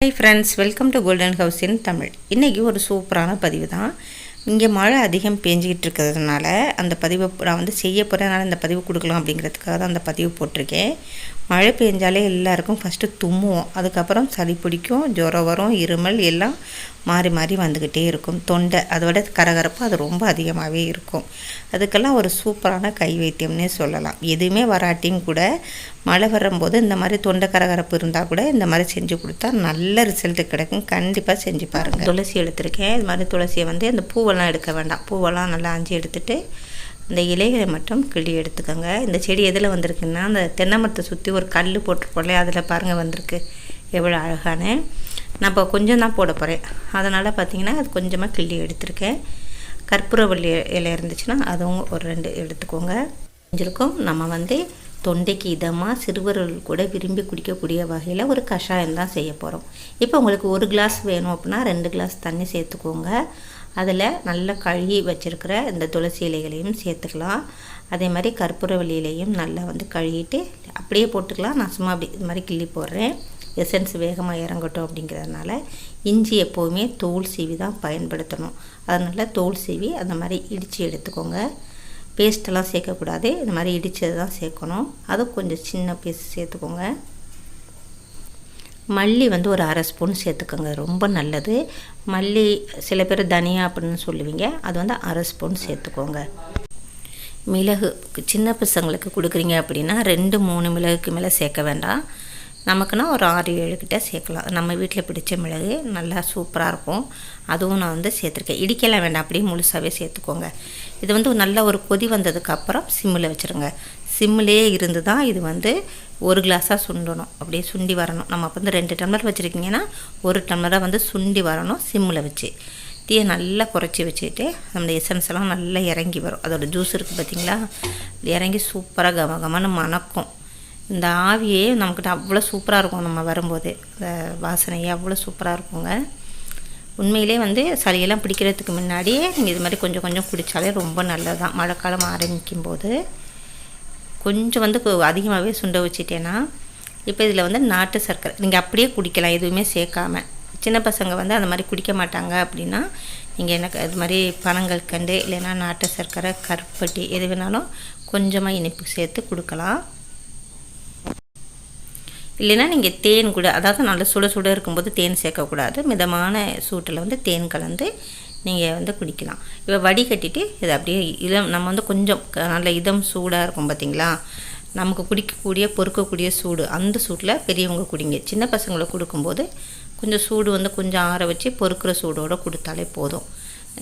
Hi friends welcome to golden house in Tamil இன்றைக்கி ஒரு சூப்பரான பதிவு தான் இங்கே மழை அதிகம் பேஞ்சிக்கிட்டு இருக்கிறதுனால அந்த பதிவை நான் வந்து செய்ய போகிறதுனால இந்த பதிவு கொடுக்கலாம் அப்படிங்கிறதுக்காக தான் அந்த பதிவு போட்டிருக்கேன். மழை பெஞ்சாலே எல்லாருக்கும் ஃபஸ்ட்டு தும்முவோம். அதுக்கப்புறம் சளி பிடிக்கும் ஜுரம் வரும் இருமல் எல்லாம் மாறி மாறி வந்துக்கிட்டே இருக்கும். தொண்டை அதோட கரகரப்பு அது ரொம்ப அதிகமாகவே இருக்கும். அதுக்கெல்லாம் ஒரு சூப்பரான கை வைத்தியம்னே சொல்லலாம். எதுவுமே வராட்டியும் கூட மழை வரும்போது இந்த மாதிரி தொண்டை கரகரப்பு இருந்தால் கூட இந்த மாதிரி செஞ்சு கொடுத்தா நல்ல ரிசல்ட்டு கிடைக்கும். கண்டிப்பாக செஞ்சு பாருங்கள் துளசி எடுத்திருக்கேன். இது மாதிரி துளசியை வந்து அந்த பூவெல்லாம் எடுக்க வேண்டாம். பூவெல்லாம் நல்லா அஞ்சு எடுத்துட்டு இந்த இலைகளை மட்டும் கிள்ளி எடுத்துக்கோங்க. இந்த செடி எதில் வந்திருக்குன்னா அந்த தென்னை மரத்தை சுற்றி ஒரு கல் போட்டிருப்போம்ல அதில் பாருங்கள் வந்திருக்கு. எவ்வளோ அழகான. நான் இப்போ கொஞ்சம் தான் போட போகிறேன் அதனால் பார்த்தீங்கன்னா அது கொஞ்சமாக கிள்ளி எடுத்திருக்கேன். கற்பூரவள்ளி இலை இருந்துச்சுன்னா அதுவும் ஒரு ரெண்டு எடுத்துக்கோங்க. செஞ்சுருக்கோம் நம்ம வந்து தொண்டைக்கு இதமாக சிறுவர்கள் கூட விரும்பி குடிக்கக்கூடிய வகையில் ஒரு கஷாயம் தான் செய்ய போகிறோம் இப்போ உங்களுக்கு ஒரு கிளாஸ் வேணும் அப்படின்னா ரெண்டு கிளாஸ் தண்ணி சேர்த்துக்கோங்க. அதில் நல்லா கழுகி வச்சுருக்கிற இந்த துளசி இலைகளையும் சேர்த்துக்கலாம். அதே மாதிரி கற்பூரவள்ளி இலையும் நல்லா வந்து கழுகிட்டு அப்படியே போட்டுக்கலாம். நான் சும்மா அப்படி இது மாதிரி கிள்ளி போடுறேன். எசன்ஸ் வேகமாக இறங்கட்டும் அப்படிங்கிறதுனால இஞ்சி எப்போவுமே தோல் சீவி தான் பயன்படுத்தணும். அதனால் தோல் சீவி அந்த மாதிரி இடித்து எடுத்துக்கோங்க. பேஸ்ட்டெல்லாம் சேர்க்கக்கூடாது. இந்த மாதிரி இடித்தது தான் சேர்க்கணும். அதுவும் கொஞ்சம் சின்ன பீஸ் சேர்த்துக்கோங்க. மல்லி வந்து ஒரு அரை ஸ்பூன் சேர்த்துக்கோங்க ரொம்ப நல்லது. மல்லி சில பேர் தனியா அப்படின்னு சொல்லுவீங்க அது வந்து அரை ஸ்பூன் சேர்த்துக்கோங்க. மிளகு சின்ன பசங்களுக்கு கொடுக்குறீங்க அப்படின்னா ரெண்டு மூணு மிளகுக்கு மேலே சேர்க்க வேண்டாம். நமக்குன்னா ஒரு ஆறு ஏழு கிட்டே சேர்க்கலாம். நம்ம வீட்டில் பிடிச்ச மிளகு நல்லா சூப்பராக இருக்கும். அதுவும் நான் வந்து சேர்த்துருக்கேன். இடிக்கலாம் வேண்டாம் அப்படியே முழுசாகவே சேர்த்துக்கோங்க. இது வந்து நல்ல ஒரு கொதி வந்ததுக்கப்புறம் சிம்மில் வச்சுருங்க. சிம்மிலே இருந்து தான் இது வந்து ஒரு கிளாஸாக சுண்டணும். அப்படியே சுண்டி வரணும். நம்ம வந்து ரெண்டு டம்ளர் வச்சுருக்கீங்கன்னா ஒரு டம்ளராக வந்து சுண்டி வரணும் சிம்மில் வச்சு. தீயை நல்லா குறைச்சி வச்சுட்டு நம்ம எசன்ஸ் எல்லாம் நல்லா இறங்கி வரும். அதோட ஜூஸ் இருக்குது பார்த்திங்களா? இறங்கி சூப்பராக கம கமன்னு மணக்கும். இந்த ஆவியே நம்மக்கிட்ட அவ்வளோ சூப்பராக இருக்கும் நம்ம வரும்போது. இந்த வாசனையே அவ்வளோ சூப்பராக இருக்குங்க. உண்மையிலே வந்து சளியெல்லாம் பிடிக்கிறதுக்கு முன்னாடியே நீங்கள் இது மாதிரி கொஞ்சம் கொஞ்சம் குடித்தாலே ரொம்ப நல்லது தான் மழைக்காலம் ஆரம்பிக்கும் போது கொஞ்சம் வந்து அதிகமாகவே சுண்ட வச்சிட்டேன்னா இப்போ இதில் வந்து நாட்டு சர்க்கரை. நீங்கள் அப்படியே குடிக்கலாம் எதுவுமே சேர்க்காம. சின்ன பசங்க வந்து அந்த மாதிரி குடிக்க மாட்டாங்க அப்படின்னா நீங்கள் என்ன இது மாதிரி பனங்கள் கண்டு இல்லைன்னா நாட்டு சர்க்கரை கருப்பட்டி எது வேணாலும் கொஞ்சமாக இனிப்பு சேர்த்து கொடுக்கலாம். இல்லைன்னா நீங்கள் தேன் கூட அதாவது நல்ல சுட சுட இருக்கும்போது தேன் சேர்க்கக்கூடாது. மிதமான சூட்டில் வந்து தேன் கலந்து நீங்கள் வந்து குடிக்கலாம். இப்போ வடிகட்டிட்டு இதை அப்படியே இளம் நம்ம வந்து கொஞ்சம் நல்ல இதம் சூடாக இருக்கும் பார்த்தீங்களா நமக்கு குடிக்கக்கூடிய பொறுக்கக்கூடிய சூடு அந்த சூட்டில் பெரியவங்க குடிங்க. சின்ன பசங்களை கொடுக்கும்போது கொஞ்சம் சூடு வந்து கொஞ்சம் ஆற வச்சு பொறுக்கிற சூடோடு கொடுத்தாலே போதும்.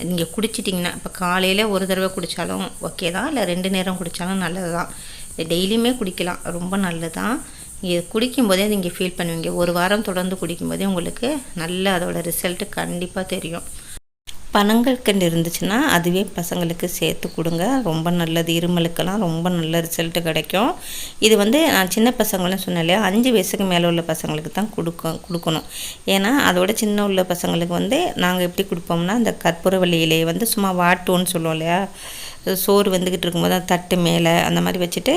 நீங்கள் குடிச்சிட்டிங்கன்னா இப்போ காலையில் ஒரு தடவை குடித்தாலும் ஓகே தான் இல்லை ரெண்டு நேரம் குடித்தாலும் நல்லது தான் டெய்லியுமே குடிக்கலாம் ரொம்ப நல்லது தான் இது குடிக்கும்போதே நீங்கள் ஃபீல் பண்ணுவீங்க. ஒரு வாரம் தொடர்ந்து குடிக்கும்போதே உங்களுக்கு நல்ல அதோட ரிசல்ட்டு கண்டிப்பாக தெரியும். பணங்கள்கண்டு இருந்துச்சுன்னா அதுவே பசங்களுக்கு சேர்த்து கொடுங்க. ரொம்ப நல்லது. இருமலுக்கெல்லாம் ரொம்ப நல்ல ரிசல்ட்டு கிடைக்கும். இது வந்து நான் சின்ன பசங்களும் சொன்னேன் இல்லையா? அஞ்சு வயசுக்கு மேலே உள்ள பசங்களுக்கு தான் கொடுக்க கொடுக்கணும். ஏன்னா அதோட சின்ன உள்ள பசங்களுக்கு வந்து நாங்கள் எப்படி கொடுப்போம்னா இந்த கற்பூரவள்ளி இலையை வந்து சும்மா வாட்டோன்னு சொல்லுவோம் இல்லையா? சோறு வந்துக்கிட்டு இருக்கும்போது அந்த தட்டு மேலே அந்த மாதிரி வச்சுட்டு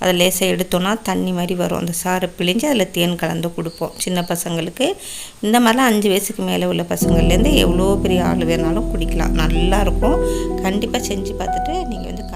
அதை லேசாக எடுத்தோன்னா தண்ணி மாதிரி வரும். அந்த சாறு பிழிஞ்சு அதில் தேன் கலந்து கொடுப்போம். சின்ன பசங்களுக்கு. இந்த மாதிரிலாம் அஞ்சு வயசுக்கு மேலே உள்ள பசங்கள்லேருந்து எவ்வளோ பெரிய ஆள் வேணாலும் குடிக்கலாம். நல்லாயிருக்கும் கண்டிப்பாக செஞ்சு பார்த்துட்டு நீங்கள் வந்து